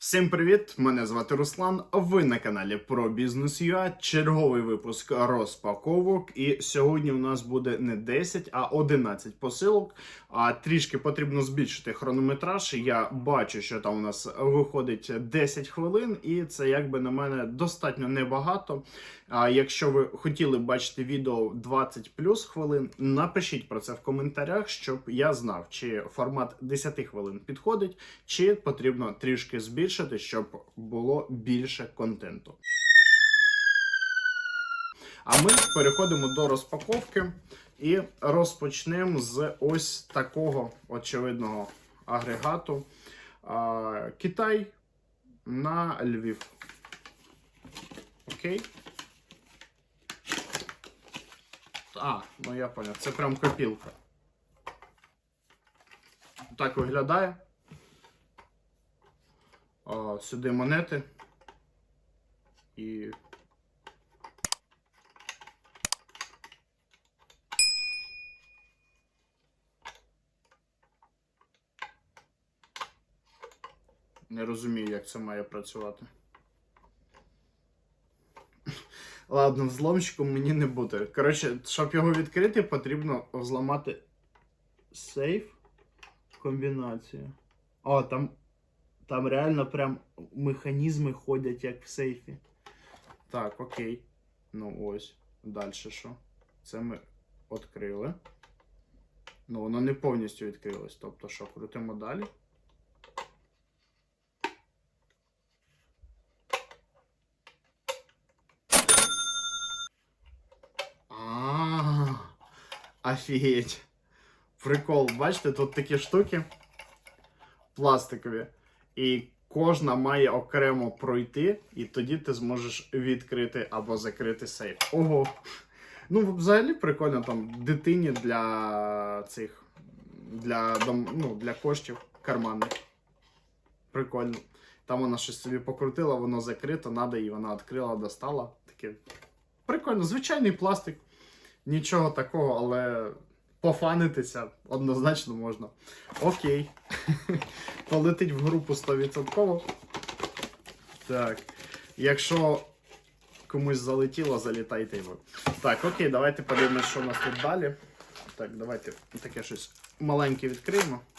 Всім привіт! Мене звати Руслан. Ви на каналі про бізнес UA. Черговий випуск розпаковок. І сьогодні у нас буде не 10, а 11 посилок. А трішки потрібно збільшити хронометраж. Я бачу, що там у нас виходить 10 хвилин, і це якби на мене достатньо небагато. А якщо ви хотіли бачити відео 20 плюс хвилин, напишіть про це в коментарях, щоб я знав, чи формат 10 хвилин підходить, чи потрібно трішки збільшити, щоб було більше контенту. А ми переходимо до розпаковки і розпочнемо з ось такого очевидного агрегату. Китай на Львів. Окей. А, ну я поняв, це прям копілка. Так виглядає. О, сюди монети. І. Не розумію, як це має працювати. Ладно, взломщиком мені не бути. Коротше, щоб його відкрити, потрібно взламати сейф комбінацію. О, там, там реально прям механізми ходять, як в сейфі. Так, окей. Ну ось. Далі що? Це ми відкрили. Ну, воно не повністю відкрилось. Тобто що, крутимо далі. А, офігеть. Прикол, бачите, тут такі штуки пластикові. І кожна має окремо пройти, і тоді ти зможеш відкрити або закрити сейф. Ого. Ну, взагалі прикольно там дитині для цих для, дом, ну, для коштів карманних. Прикольно. Там вона щось собі покрутила, воно закрито, надо, і вона відкрила, достала. Таке. Прикольно, звичайний пластик. Нічого такого, але пофанитися однозначно можна. Окей. Полетить в групу 100%. Так. Якщо комусь залетіло, залітайте і ви. Так, окей, давайте подивимось, що у нас тут далі. Так, давайте таке щось маленьке відкриємо.